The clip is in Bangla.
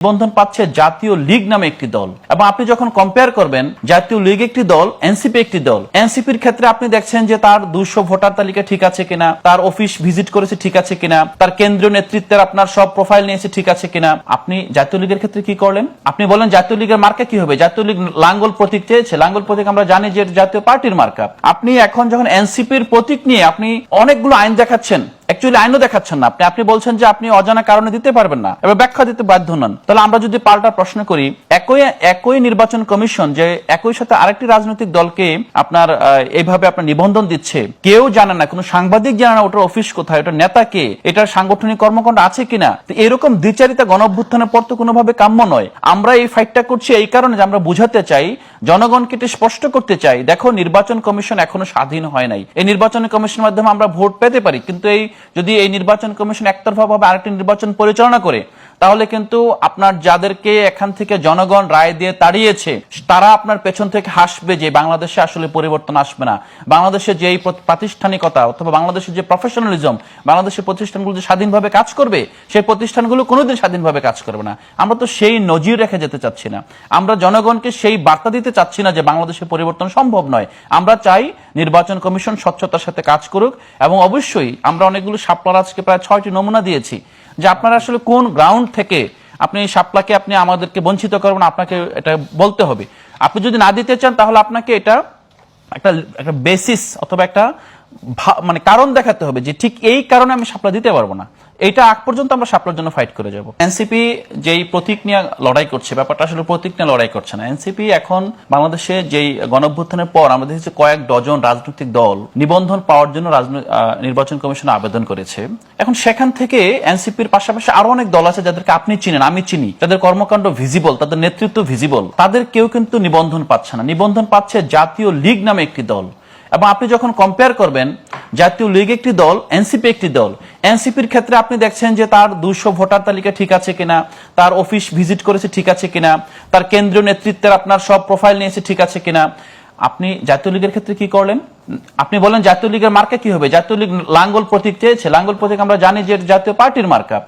নিবন্ধন পাচ্ছে জাতীয় লীগ নামে একটি দল। এবং আপনি যখন কম্পেয়ার করবেন, জাতীয় লীগ একটি দল এনসিপি একটি দল এনসিপির ক্ষেত্রে আপনি দেখছেন যে তার দুশো ভোটার তালিকা ঠিক আছে কিনা, তার অফিস ভিজিট করেছে ঠিক আছে কিনা, তার কেন্দ্রীয় নেতৃত্বের আপনার সব প্রোফাইল নিয়েছে ঠিক আছে কিনা। আপনি জাতীয় লীগের ক্ষেত্রে কি করলেন? আপনি বলেন জাতীয় লীগের মার্কা কি হবে? জাতীয় লীগ লাঙ্গল প্রতীক চেয়েছে। লাঙ্গল প্রতীক আমরা জানি যে জাতীয় পার্টির মার্কা আপনি এখন যখন এনসিপির প্রতীক নিয়ে আপনি অনেকগুলো আইন দেখাচ্ছেন অ্যাকচুয়ালি আইনও দেখাচ্ছেন না আপনি। আপনি বলছেন যে আপনি অজানা কারণে দিতে পারবেন না। এবার ব্যাখ্যা দিতে বাধ্য নন তাহলে আমরা যদি পাল্টা প্রশ্ন করি, একই একই নির্বাচন কমিশন যে একই সাথে আরেকটি রাজনৈতিক দলকে আপনার এইভাবে আপনার নিবন্ধন দিচ্ছে, কেউ জানে না, কোনো সাংবাদিক জানে না ওটার অফিস কোথায়, ওটার নেতা কে, এটার সাংগঠনিক কর্মকাণ্ড আছে কিনা। তো এরকম দ্বিচারিতা গণ অভ্যুত্থানের পর তো কোনোভাবে কাম্য নয়। আমরা এই ফাইটটা করছি এই কারণে যে আমরা বুঝাতে চাই, জনগণকে এটা স্পষ্ট করতে চাই, দেখো নির্বাচন কমিশন এখনও স্বাধীন হয় নাই। এই নির্বাচন কমিশনের মাধ্যমে আমরা ভোট পেতে পারি, কিন্তু এই যদি এই নির্বাচন কমিশন একতরফা ভাবে আরেকটি নির্বাচন পরিচালনা করে, তাহলে কিন্তু আপনার যাদেরকে এখান থেকে জনগণ রায় দিয়ে তাড়িয়েছে, তারা আপনার পেছন থেকে হাসবে যে বাংলাদেশে আসলে পরিবর্তন আসবে না। বাংলাদেশে যে এই প্রাতিষ্ঠানিকতা অথবা বাংলাদেশের যে প্রফেশনালিজম বাংলাদেশের প্রতিষ্ঠানগুলো যে স্বাধীনভাবে কাজ করবে, সেই প্রতিষ্ঠানগুলো কোনোদিন স্বাধীনভাবে কাজ করবে না। আমরা তো সেই নজির রেখে যেতে চাচ্ছি না। আমরা জনগণকে সেই বার্তা দিতে চাচ্ছি না যে বাংলাদেশে পরিবর্তন সম্ভব নয়। আমরা চাই নির্বাচন কমিশন স্বচ্ছতার সাথে কাজ করুক এবং অবশ্যই আমরা অনেকগুলো সাপলার আজকে প্রায় ছয়টি নমুনা দিয়েছি, যে আপনারা আসলে কোন গ্রাউন্ড থেকে আপনি এই সাপলাকে আপনি আমাদেরকে বঞ্চিত করবেন, আপনাকে এটা বলতে হবে। আপনি যদি না দিতে চান, তাহলে আপনাকে এটা একটা একটা বেসিস অথবা একটা মানে কারণ দেখাতে হবে যে ঠিক এই কারণে আমি সাপলা দিতে পারব না। এটা আগ পর্যন্ত আমরা সাপলার জন্য ফাইট করে যাব। এনসিপি যেই প্রতীক নিয়ে লড়াই করছে, ব্যাপারটা আসলে প্রতীক নিয়ে লড়াই করছে না। এনসিপি এখন বাংলাদেশে যেই গণঅভ্যুত্থানের পর আমরা দেখেছি কয়েক ডজন রাজনৈতিক দল নিবন্ধন পাওয়ার জন্য নির্বাচন কমিশনে আবেদন করেছে। এখন সেখান থেকে এনসিপির পাশাপাশি আরও অনেক দল আছে যাদেরকে আপনি চিনেন, আমি চিনি। তাদের কর্মকাণ্ড ভিজিবল তাদের নেতৃত্ব ভিজিবল তাদের কেউ কিন্তু নিবন্ধন পাচ্ছে না। নিবন্ধন পাচ্ছে জাতীয় লীগ নামে একটি দল। এবং আপনি যখন কম্পেয়ার করবেন জাতীয় লীগ একটি দল, এনসিপি একটি দল। এনসিপির ক্ষেত্রে আপনি দেখছেন যে তার দুশো ভোটার তালিকা ঠিক আছে কিনা, তার অফিস ভিজিট করেছে ঠিক আছে কিনা, তার কেন্দ্রীয় নেতৃত্বের আপনার সব প্রোফাইল নিয়েছে ঠিক আছে কিনা। আপনি জাতীয় লীগের ক্ষেত্রে কি করলেন? আপনি বলেন জাতীয় লীগের মার্কা কি হবে? জাতীয় লীগ লাঙ্গল প্রতীক চেয়েছে। লাঙ্গল প্রতীক আমরা জানি যে জাতীয় পার্টির মার্কা।